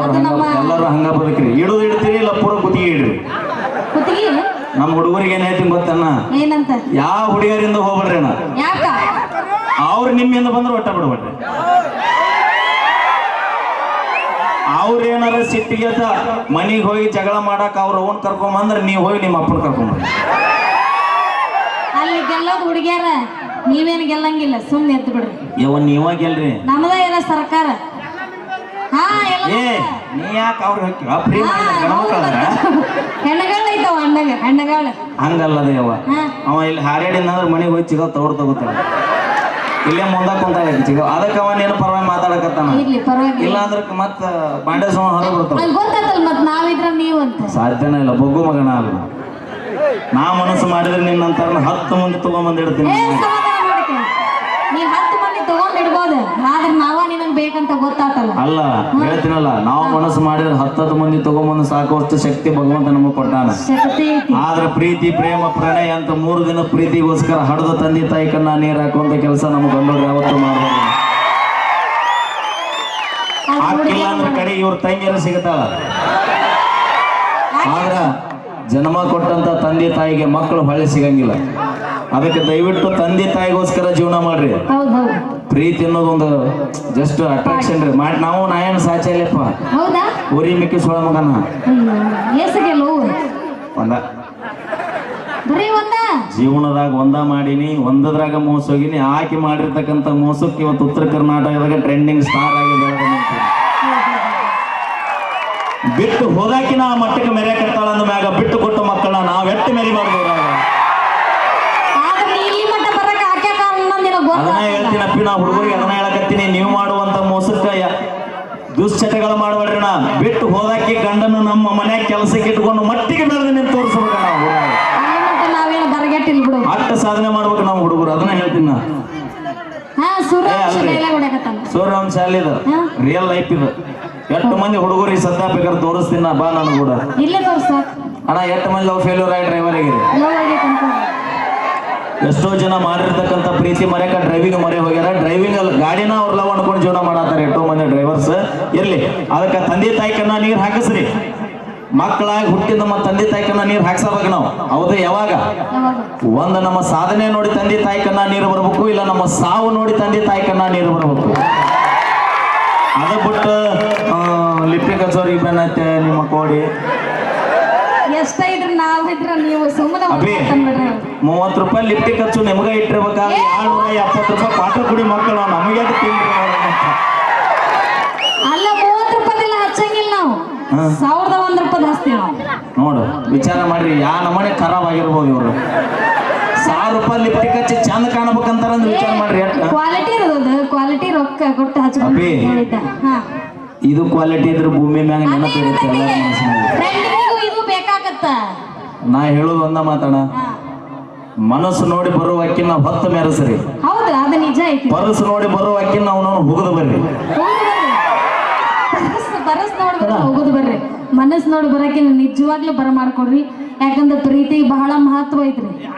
ಎಲ್ಲರೂ ಹಂಗ ಬದುಕ್ರಿ. ಇಡುದು ಇಡ್ತೀರಿ ಇಲ್ಲ ಪೂರ ಕುತ್ತಿಗೆ ಇಡ್ರಿ ನಮ್ಮ ಹುಡುಗರಿಗೆ ಏನ್ ಹೇಳ್ತೀನಿ ಗೊತ್ತಣ್ಣ ಏನಂತ? ಯಾವ ಹುಡುಗಿಯರಿಂದ ಹೋಗ್ಬೇಡ್ರಿ ಅಣ್ಣ? ಯಾಕ? ಅವ್ರು ನಿಮ್ಮಿಂದ ಬಂದ್ರೆ ಒಟ್ಟ ಬಿಡ್ಬೇಡ್ರಿ. ಅವ್ರ ಏನಾರ ಸಿಟ್ಟಿಗೆ ಮನಿಗೆ ಹೋಗಿ ಜಗಳ ಮಾಡಕ್ ಅವ್ರ ಓನ್ ಕರ್ಕೊಂಬಂದ್ರೆ ನೀವು ಹೋಗಿ ನಿಮ್ಮ ಅಪ್ಪನ ಕರ್ಕೊಂಬರ್ರಿ ಅಲ್ಲಿ ಗೆಲ್ಲೋದು ಹುಡುಗಿಯರ ನೀವೇನು ಗೆಲ್ಲಂಗಿಲ್ಲ ಸುಮ್ಮನೆ ಎದ್ದು ಬಿಡ್ರಿ. ಯಾವ ನೀವ ಗೆಲ್ರಿ. ನಮ್ದ ಇರೋ ಸರ್ಕಾರ. ಏ ನೀ ಯಾಕೆ ಅವ್ರ ಫ್ರೀ ಗಣಮಕ್ಕಳದ್ರ ಹೆಣ್ಣಗಳ ಐತವ ಹಣ್ಣಗ ಹೆಣ್ಣಗಳ. ಹಂಗಲ್ಲದ ಯವ್ವ ಅವ ಇಲ್ಲಿ ಹಾರ್ಯಾಡಿನ ಅಂದ್ರೆ ಮನೆಗೆ ಹೋಗಿ ಚಿಗ ತೋರ್ ತಗೋತಾನೆ. ಇಲ್ಲೇ ಮುಂದ ಕುಂತಾಳೆ ಚಿಗೋ. ಅದಕ್ಕೆ ಅವನ್ ಏನು ಪರವಾಗಿ ಮಾತಾಡಕತ್ತಾನ? ಇಲ್ಲ ಅಂದ್ರೆ ಮತ್ತ ಬಾಂಡೆ ಸೋಣ ಹೊರಗೆ ಬರ್ತಾವ ಅಲ್ಲಿ ಗೊತ್ತಾತಲ್ ಮತ್ ನಾವಿದ್ರ ನೀವು ಅಂತ. ಸಾಧ್ಯನೇ ಇಲ್ಲ ಬೊಗ್ಗು ಮಗನ ಅಲ್ಲ. ನಾ ಮನಸ್ಸು ಮಾಡಿದ್ರೆ ನಿನ್ನಂತರ ಹತ್ತು ಮಂದಿ ತಗೊಂಬಂದ್ ಇಡ್ತೀನಿ ಏ ಸಮಾಧಾನ ಮಾಡ್ಕೆ ನೀ ಹತ್ತು ಮಂದಿ ತಗೊಂಡ್ ಇಡ್ಬೋದು ಆದ್ರೆ ನಾವ ನಿನಗ್ ಬೇಕಂತ ಗೊತ್ತಾತಲ್ಲ ಅಲ್ಲ ಹೇಳ್ತೀನಲ್ಲ ನಾವು ಮನಸ್ಸು ಮಾಡಿದ್ರೆ ಹತ್ತತ್ತು ಮಂದಿ ತಗೊಂಬಂದು ಸಾಕುವಷ್ಟು ಶಕ್ತಿ ಭಗವಂತ ನಮಗೆ ಕೊಟ್ಟಾನ. ಆದ್ರೆ ಪ್ರೀತಿ ಪ್ರೇಮ ಪ್ರಣಯ ಅಂತ ಮೂರು ದಿನ ಪ್ರೀತಿಗೋಸ್ಕರ ಹಡದ ತಂದೆ ತಾಯಿ ಕನ್ನ ನೀರು ಹಾಕುವಂತ ಕೆಲಸ ನಮ್ಮ ಗಂಡರು ಯಾವತ್ತು ಮಾಡ್ಬೋದು ಅದ್ ಹಾಕಿಲ್ಲ ಅಂದ್ರೆ ಕಡೆ ಇವ್ರ ತಂಗಿಯರು ಸಿಗತಾಳ ಆದ್ರ ಜನ್ಮ ಕೊಟ್ಟಂತ ತಂದೆ ತಾಯಿಗೆ ಮಕ್ಕಳು ಹೊಳ್ಳಿ ಸಿಗಂಗಿಲ್ಲ. ಅದಕ್ಕೆ ದಯವಿಟ್ಟು ತಂದೆ ತಾಯಿಗೋಸ್ಕರ ಜೀವನ ಮಾಡ್ರಿ. ಪ್ರೀತಿ ಅನ್ನೋದೊಂದು ಜಸ್ಟ್ ಅಟ್ರಾಕ್ಷನ್ ರೀ. ಮಾಡಿ ನಾವು ನಾಯನ್ ಸಾಚಲ್ಲಪ್ಪ ಹೌದಾ? ಊರಿ ಮಿಕ್ಕಿ ಸೋಳ ಮಗನ. ಒಂದ. ಬರೀ ಒಂದ? ಜೀವನದಾಗ ಒಂದ ಮಾಡೀನಿ ಒಂದದ್ರಾಗ ಮೋಸ ಹೋಗಿನಿ ಆಕಿ ಮಾಡಿರ್ತಕ್ಕಂಥ ಮೋಸಕ್ಕೆ ಇವತ್ತು ಉತ್ತರ ಕರ್ನಾಟಕದಾಗ ಟ್ರೆಂಡಿಂಗ್ ಸ್ಟಾರ್ ಆಗಿ ಬೆಳೆದ ನಿಂತೀನಿ. ಬಿಟ್ಟು ಹೋದಾಕಿನ ಆ ಮಟ್ಟಕ್ಕೆ ಮೆರೆಯಕತ್ತಾಳ ಅಂದ ಮ್ಯಾಗ ಬಿಟ್ಟು ಕೊಟ್ಟ ಮಕ್ಕಳನ್ನ ನಾವೆಟ್ಟು ಮೆರಿಬಾರ್ದು ಊರಾಗ. ಆದ್ರೆ ನೀ ಈ ಮಟ್ಟ ಬರಕ ಹಾಕ್ಯಾಕ ಅನ್ನೋದ್ ನಿನಗ್ ಅದನ್ನ ಗೊತ್ತಾಗ್ತದ. ಹೇಳ್ತೀನಪ್ಪಿ ನಾ ಹುಡುಗರಿಗೆ ಅದನ್ನ ಹೇಳಕತ್ತೀನಿ. ನೀವು ಮಾಡುವಂತ ಮೋಸಕ್ಕ ದುಶ್ಚಟಗಳು ಮಾಡಬೇಡ್ರಿ ನಾ. ಬಿಟ್ಟು ಹೋದಾಕಿ ಗಂಡನ ನಮ್ಮ ಮನ್ಯಾಗ ಕೆಲಸಕ್ಕೆ ಇಟ್ಕೊಂಡು ಮಟ್ಟಿಗೆ ಬೆಳೆದು ನಿನ್ ತೋರಿಸ್ಬೇಕು ನಾವು. ಅಟ್ಟ ಸಾಧನೆ ಮಾಡ್ಬೇಕು ನಾವು ಹುಡುಗರು. ಅದನ್ನ ಹೇಳ್ತೀನಿ ನಾ. ಸೂರ್ಯವಂಶ ಅಲ್ಲಿದ ರಿಯಲ್ ಲೈಫ್ ಇದು. ಎಷ್ಟು ಮಂದಿ ಹುಡುಗರು ಈ ಸದ್ಯ ಬೇಕಾದ್ರೆ ತೋರಿಸ್ತೀನಿ ಬಾ ನಾನು ಕೂಡ. ಅಣ್ಣ ಎಷ್ಟು ಮಂದಿ ಲವ್ ಫೇಲ್ಯೂರ್ ಆಗಿ ಡ್ರೈವರ್ ಅನ್ಕೋ. ಎಷ್ಟೋ ಜನ ಮಾಡಿರ್ತಕ್ಕಂಥ ಪ್ರೀತಿ ಮರೆಯಕ ಡ್ರೈವಿಂಗ್ ಮರೆ ಹೋಗ್ಯಾರ. ಡ್ರೈವಿಂಗ್ ಅಲ್ಲಿ ಗಾಡಿನ ಅವ್ರ ಲವ್ ಅನ್ಕೊಂಡು ಜೀವನ ಮಾಡತ್ತಾರೆ ಎಷ್ಟೋ ಮಂದಿ ಡ್ರೈವರ್ಸ್ ಇರ್ಲಿ, ಅದಕ್ಕೆ ತಂದೆ ತಾಯಿಕನ್ನ ನೀರು ಹಾಕಿಸ್ರಿ. ಮಕ್ಕಳಾಗಿ ಹುಟ್ಟಿದ ನಮ್ಮ ತಂದೆ ತಾಯಿಕನ್ನ ನೀರು ಹಾಕ್ಸಬೇಕು ನಾವು. ಹೌದು ಯಾವಾಗ? ಒಂದು ನಮ್ಮ ಸಾಧನೆ ನೋಡಿ ತಂದೆ ತಾಯಿಕನ್ನ ನೀರು ಬರಬೇಕು, ಇಲ್ಲ ನಮ್ಮ ಸಾವು ನೋಡಿ ತಂದೆ ತಾಯಿಕನ್ನ ನೀರು ಬರಬೇಕು. ಅದ ಬಿಟ್ಟು ಲಿಪ್ಪಿ ಕಚೋರಿ ಬೆನ್ನತ್ತೆ ನಿಮ್ಮ ಕೋಡಿ ಎಷ್ಟ ಇದ್ರ ನಾವ್ ಇದ್ರ ನೀವು ಸುಮ್ಮನೆ ಅಭಿ ಮೂವತ್ತು ರೂಪಾಯಿ ಲಿಪ್ಟಿ ಖರ್ಚು ನಿಮ್ಗೆ ಇಟ್ಟಿರ್ಬೇಕಾದ್ರೆ ಏಳ್ನೂರ ಎಪ್ಪತ್ತು ರೂಪಾಯಿ ಪಾಠ ಕುಡಿ ಮಕ್ಕಳು ನಮಗೆ. ಅಲ್ಲ ಮೂವತ್ತು ರೂಪಾಯಿಲ್ಲ ಹಚ್ಚಂಗಿಲ್ಲ ನಾವು. ಹಾ. ಸಾವಿರದ ಒಂದ್ ರೂಪಾಯಿ ಹಚ್ತೀವಿ ನಾವು. ನೋಡು ವಿಚಾರ ಮಾಡ್ರಿ ಯಾ ನಮ್ಮನೆ ಖರಾಬ್ ಆಗಿರ್ಬೋದು ಇವರು. ಸಾವಿರ ರೂಪಾಯಿ ಲಿಪ್ಟಿ ಖರ್ಚು ಚಂದ ಕಾಣಬೇಕಂತಾರ ಅಂದ್ರೆ ವಿಚಾರ ಮಾಡ್ರಿ ಎಷ್ಟ ಕ್ವಾಲಿಟಿ ಇರೋದು ಕ್ವಾಲಿಟಿ ರೊಕ್ಕ ಕೊಟ್ಟು ಹಚ್ಕೊಂಡು ಅಭಿ. ಹೇಳಿದ್ದ. ಹಾ. ಇದು ಕ್ವಾಲಿಟಿ ಇದ್ರೆ ಭೂಮಿ ಮ್ಯಾಗ ನೆನಪಿರುತ್ತೆ ಎಲ್ಲ ಮನಸ್ಸಿನಾಗ ಫ್ರೆಂಡ್ಗೂ ನಾ ಹೇಳೋದು ಒಂದ ಮಾತಾಡ ಮನಸ್ಸು ನೋಡಿ ಬರುವ ಅಕ್ಕಿನ ಹೊತ್ತ ಮೆರೆಸ್ರಿ ಹೌದು ಅದು ನಿಜ ಐತಿ. ಪರಸು ನೋಡಿ ಬರುವ ಅಕ್ಕಿನ ಅವನವನು ಹುಗಿದು ಬರ್ರಿ. ಬರಸ್ ನೋಡಿ ಬರ ಹೋಗುದು ಬರ್ರಿ. ಮನಸ್ ನೋಡಿ ಬರಕ್ಕೆ ನಿಜವಾಗ್ಲೂ ಬರ ಮಾಡ್ಕೊಡ್ರಿ ಯಾಕಂದ್ರೆ ಪ್ರೀತಿಗೆ ಬಹಳ ಮಹತ್ವ ಐತ್ರಿ.